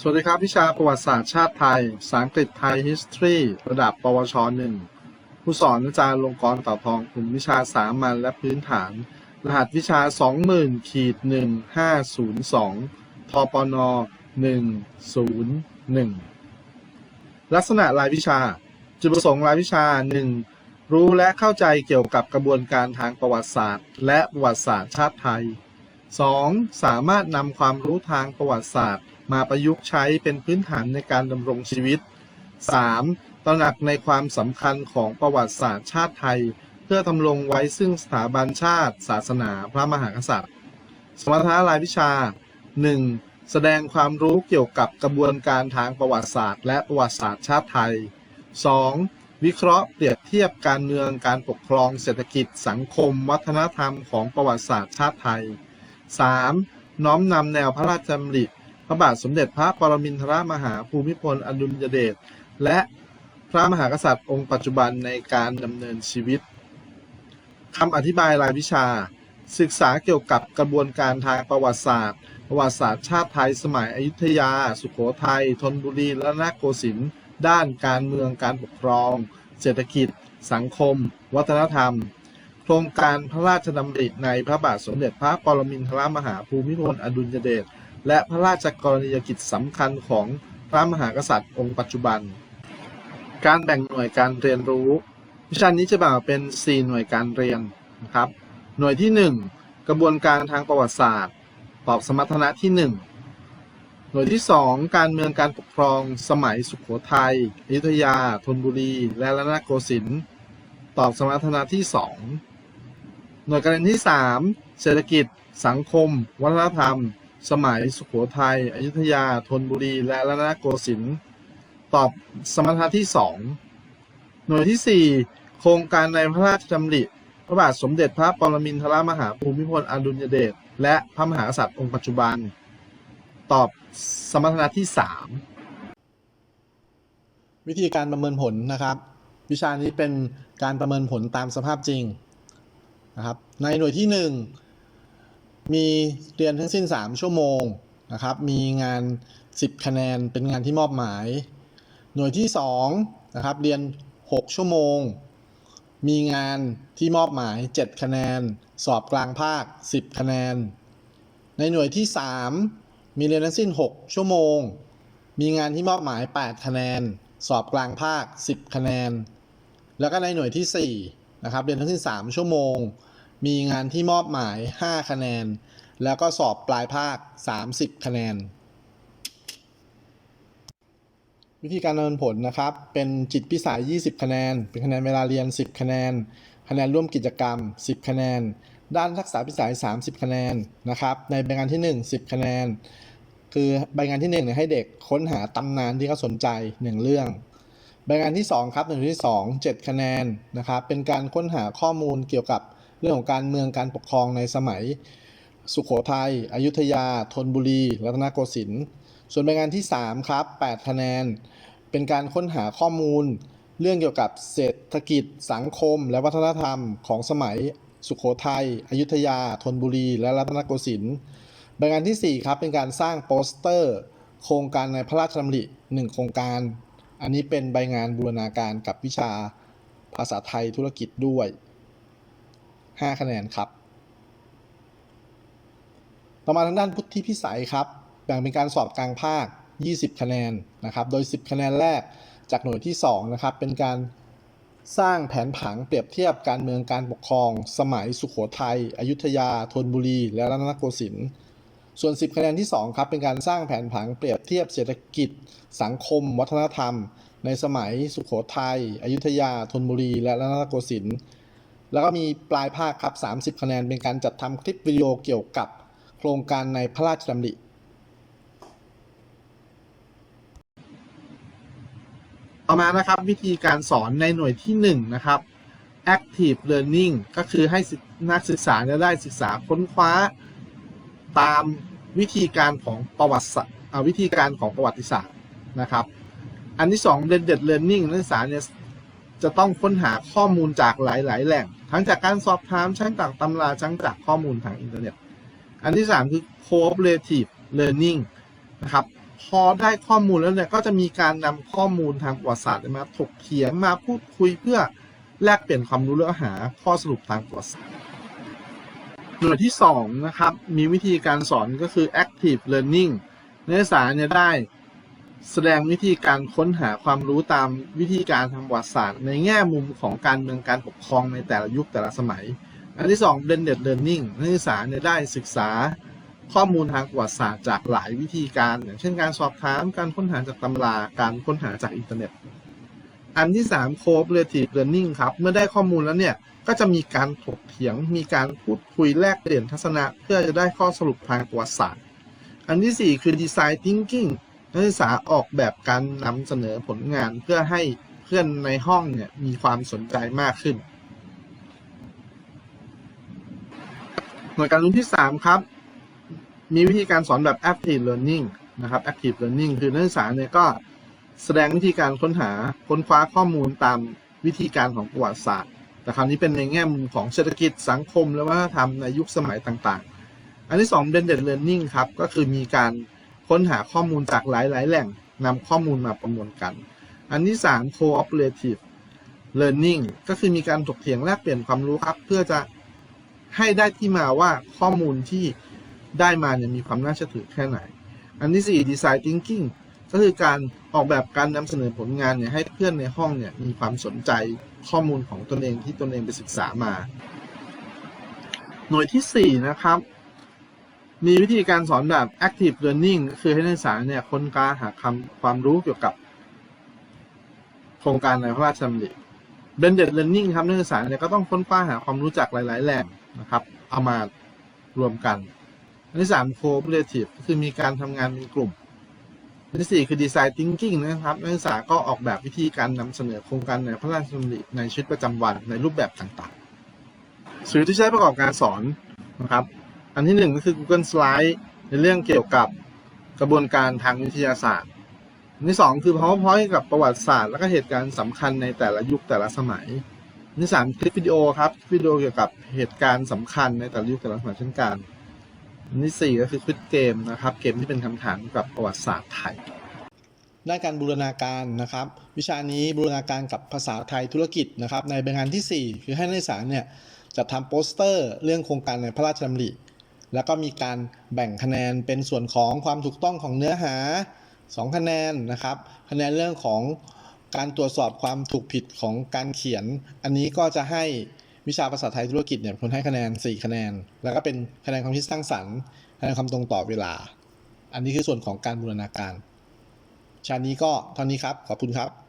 สวัสดีครับ วิชาประวัติศาสตร์ชาติไทยภาษาอังกฤษไทย history ระดับ ปวช1ผู้สอนอาจารย์ลงกรณ์ต่าทองกลุ่มวิชาสามัญและพื้นฐาน รหัสวิชา 20,000ขีด1502ทปน 101 ลักษณะรายวิชา จุดประสงค์รายวิชา 1. รู้และเข้าใจเกี่ยวกับกระบวนการทางประวัติศาสตร์ และประวัติศาสตร์ชาติไทย 2. สามารถนำความรู้ทางประวัติศาสตร์ มาประยุกต์ใช้เป็นพื้นฐานในการดำรงชีวิต 3. ตระหนักในความสำคัญของประวัติศาสตร์ชาติไทย เพื่อทำรงไว้ซึ่งสถาบันชาติ ศาสนา พระมหากษัตริย์ สมรรถะรายวิชา 1. แสดงความรู้เกี่ยวกับกระบวนการทางประวัติศาสตร์ และประวัติศาสตร์ชาติไทย 2. วิเคราะห์เปรียบเทียบการเมืองการปกครองเศรษฐกิจสังคม วัฒนธรรมของประวัติศาสตร์ชาติไทย 3. น้อมนำแนวพระราชดำริพระบาทสมเด็จพระปรมินทรมหาภูมิพลอดุลยเดชและพระมหากษัตริย์องค์ปัจจุบันในการดำเนินชีวิตคำอธิบายรายวิชา ศึกษาเกี่ยวกับกระบวนการทางประวัติศาสตร์ ประวัติศาสตร์ชาติไทยสมัยอยุธยา สุโขทัยธนบุรีและนโกสินทร์ด้านการเมืองการปกครอง เศรษฐกิจ สังคม วัฒนธรรม ครงการพระราชดำริในพระบาทสมเด็จพระปรมินทรมหาภูมิพลอดุลยเดชและพระราชกรณียกิจสำคัญของพระมหากษัตริย์องค์ปัจจุบัน การแบ่งหน่วยการเรียนรู้ วิชานี้จะแบ่งเป็น 4 หน่วยการเรียนนะครับ หน่วยที่ 1 กระบวนการทางประวัติศาสตร์ ตอบสมรรถนะที่ 1 หน่วยที่ 2 การเมืองการปกครองสมัยสุขโขทัยอยุธยาธนบุรี และรัตนโกสินทร์ตอบสมรรถนะที่ 2 หน่วยการเรียนที่ 3 เศรษฐกิจ สังคม วัฒนธรรม สมัยสุขโขทัยอยุธยา ธนบุรี และรัตนโกสินทร์ตอบสมรรถนะที่ 2 หน่วยที่ 4 โครงการในพระราชดำริพระบาทสมเด็จพระปรมินทรมหาภูมิพลอดุลยเดชและพระมหากษัตริย์องค์ปัจจุบัน ตอบสมรรถนะที่ 3 วิธีการประเมินผลนะครับ วิชานี้เป็นการประเมินผลตามสภาพจริง นะครับ ในหน่วยที่ 1 มีเรียนทั้งสิ้น 3 ชั่วโมงนะครับ มีงาน 10 คะแนนเป็นงานที่มอบหมาย หน่วยที่2นะครับเรียน 6 ชั่วโมง มีงานที่มอบหมาย 7 คะแนน สอบกลางภาค 10 คะแนน ในหน่วยที่ 3 มีเรียนทั้งสิ้น 6 ชั่วโมง มีงานที่มอบหมาย 8 คะแนน สอบกลางภาค 10 คะแนน แล้วก็ในหน่วยที่4นะครับเรียนทั้งสิ้น 3 ชั่วโมง มีงานที่มอบหมาย 5 คะแนน แล้วก็สอบปลายภาค 30 คะแนน วิธีการดำเนินผลนะครับ เป็นจิตพิสัย 20 คะแนน เป็นคะแนนเวลาเรียน 10 คะแนน คะแนนร่วมกิจกรรม 10 คะแนน ด้านทักษะพิสัย 30 คะแนนนะครับ ในใบงานที่ 1 10 คะแนน คือใบงานที่1เนี่ยให้เด็กค้นหาตำนานที่เขาสนใจ 1 เรื่องใบงานที่ 2 ครับหนึ่งที่ 2 7 คะแนนนะครับ เป็นการค้นหาข้อมูลเกี่ยวกับ เรื่องของการเมืองการปกครองในสมัย สุขโขทัยอยุธยา ธนบุรี รัตนโกสินทร์ส่วนใบงานที่ 3 ครับ8คะแนน เป็นการค้นหาข้อมูล เรื่องเกี่ยวกับเศรษฐกิจ สังคม และวัฒนธรรมของสมัย สุขโขทัยอยุธยา ธนบุรี และรัตนโกสินทร์ใบงานที่ 4 ครับ เป็นการสร้างโปสเตอร์ โครงการในพระราชดำริ1โครงการ อันนี้เป็นใบงานบูรณาการกับวิชาภาษาไทยธุรกิจด้วย 5 คะแนนครับ ต่อมาทางด้านพุทธิพิสัยครับ แบ่งเป็นการสอบกลางภาค 20 คะแนนนะครับ โดย 10 คะแนนแรกจากหน่วยที่2นะครับ เป็นการสร้างแผนผังเปรียบเทียบการเมืองการปกครอง สมัยสุขโขทัย อยุธยา ธนบุรี และรัตนโกสินทร์ ส่วน 10 คะแนนที่ 2 ครับ เป็นการสร้างแผนผังเปรียบเทียบเศรษฐกิจ สังคม วัฒนธรรม ในสมัยสุขโขทัย อยุธยา ธนบุรี และรัตนโกสินทร์ แล้วก็มีปลายภาคครับ 30 คะแนน เป็นการจัดทำคลิปวิดีโอเกี่ยวกับโครงการในพระราชดำริ ต่อมานะครับวิธีการสอนในหน่วยที่ 1 นะครับ active learning ก็คือให้นักศึกษาเนี่ยได้ศึกษาค้นคว้า ตามวิธีการของประวัติศาสตร์อ่าวิธีการของประวัติศาสตร์นะครับ อันที่ 2 blended learning นักศึกษาเนี่ยจะต้องค้นหาข้อมูลจากหลาย ๆ แหล่ง ทั้งจากการสอบถามทั้งจากตำราทั้งจากข้อมูลทางอินเทอร์เน็ต อันที่ 3 คือ cooperative learning นะครับพอได้ข้อมูลแล้วเนี่ยก็จะมีการนำข้อมูลทางประวัติศาสตร์มาถกเถียงมาพูดคุยเพื่อแลกเปลี่ยนความรู้แล้วหาข้อสรุปทางประวัติศาสตร์หน่วยที่สองนะครับมีวิธีการสอนก็คือ active learning นักศึกษาเนี่ยได้ แสดงวิธีการค้นหาความรู้ตามวิธีการทางประวัติศาสตร์ ในแง่มุมของการเมืองการปกครองในแต่ละยุคแต่ละสมัย อันที่สอง blended learning นักศึกษาเนี่ยได้ศึกษาข้อมูลทางประวัติศาสตร์จากหลายวิธีการ อย่างเช่นการสอบถามการค้นหาจากตำราการค้นหาจากอินเทอร์เน็ต อันที่สาม cooperative learning ครับ เมื่อได้ข้อมูลแล้วเนี่ยก็จะมีการถกเถียง มีการพูดคุยแลกเปลี่ยนทัศนะ เพื่อจะได้ข้อสรุปทางประวัติศาสตร์ อันที่สี่คือ design thinking นักศึกษาออกแบบการนำเสนอผลงานเพื่อให้เพื่อนในห้องเนี่ยมีความสนใจมากขึ้น หน่วยการเรียนที่ 3 ครับ มีวิธีการสอนแบบ active learning นะครับ active learning คือนักศึกษาเนี่ยก็แสดงวิธีการค้นหาค้นคว้าข้อมูลตามวิธีการของประวัติศาสตร์ แต่คราวนี้เป็นในแง่มุมของเศรษฐกิจสังคม และวัฒนธรรมในยุคสมัยต่างๆ อันที่2 blended learning ครับก็คือมีการ ค้นหาข้อมูลจากหลาย ๆ แหล่งนำข้อมูลมาประมวลกัน อันที่ 3 cooperative learning ก็คือมีการถกเถียงแลกเปลี่ยนความรู้ครับ เพื่อจะให้ได้ที่มาว่าข้อมูลที่ได้มาเนี่ยมีความน่าเชื่อถือแค่ไหน อันที่ 4 design thinking ก็คือการออกแบบการนำเสนอผลงานเนี่ยให้เพื่อนในห้องเนี่ยมีความสนใจข้อมูลของตนเองที่ตนเองไปศึกษามา หน่วยที่ 4 นะครับ มีวิธีการสอนแบบ active learning คือให้นักศึกษาเนี่ยค้นคว้าหาคำความรู้เกี่ยวกับ โครงการในพระราชดำริ blended learning ครับนักศึกษาเนี่ยก็ต้องค้นคว้าหาความรู้จากหลาย ๆ แหล่งนะครับ เอามารวมกัน อันที่3 cooperative ก็คือมีการทำงานเป็นกลุ่ม อันที่4คือ design thinking นะครับนักศึกษาก็ออกแบบวิธีการนำเสนอโครงการในพระราชดำริในชีวิตประจำวันในรูปแบบต่างๆสื่อที่ใช้ประกอบการสอนนะครับ อันที่หนึ่งก็คือ Google Slide ในเรื่องเกี่ยวกับกระบวนการทางวิทยาศาสตร์ อันที่สองคือ PowerPoint กับประวัติศาสตร์ และก็เหตุการณ์สำคัญในแต่ละยุคแต่ละสมัยอันที่สามคลิปวิดีโอครับคลิปวิดีโอเกี่ยวกับเหตุการณ์สำคัญในแต่ละยุคแต่ละสมัยเช่นกัน อันที่สี่ก็คือควิดเกมนะครับ เกมที่เป็นคำถามเกี่ยวกับประวัติศาสตร์ไทยด้านการบูรณาการนะครับ วิชานี้บูรณาการกับภาษาไทยธุรกิจนะครับ ในใบงานที่ 4 คือให้นักศึกษาเนี่ยจัดทำโปสเตอร์ เรื่องโครงการในพระราชดำริ แล้วก็มีการแบ่งคะแนนเป็นส่วนของความถูกต้องของเนื้อหา 2 คะแนนนะครับ คะแนนเรื่องของการตรวจสอบความถูกผิดของการเขียน อันนี้ก็จะให้วิชาภาษาไทยธุรกิจเนี่ยคนให้คะแนน 4 คะแนน แล้วก็เป็นคะแนนความคิดสร้างสรรค์คะแนนความตรงต่อเวลา อันนี้คือส่วนของการบูรณาการชานี้ก็เท่านี้ครับ ขอบคุณครับ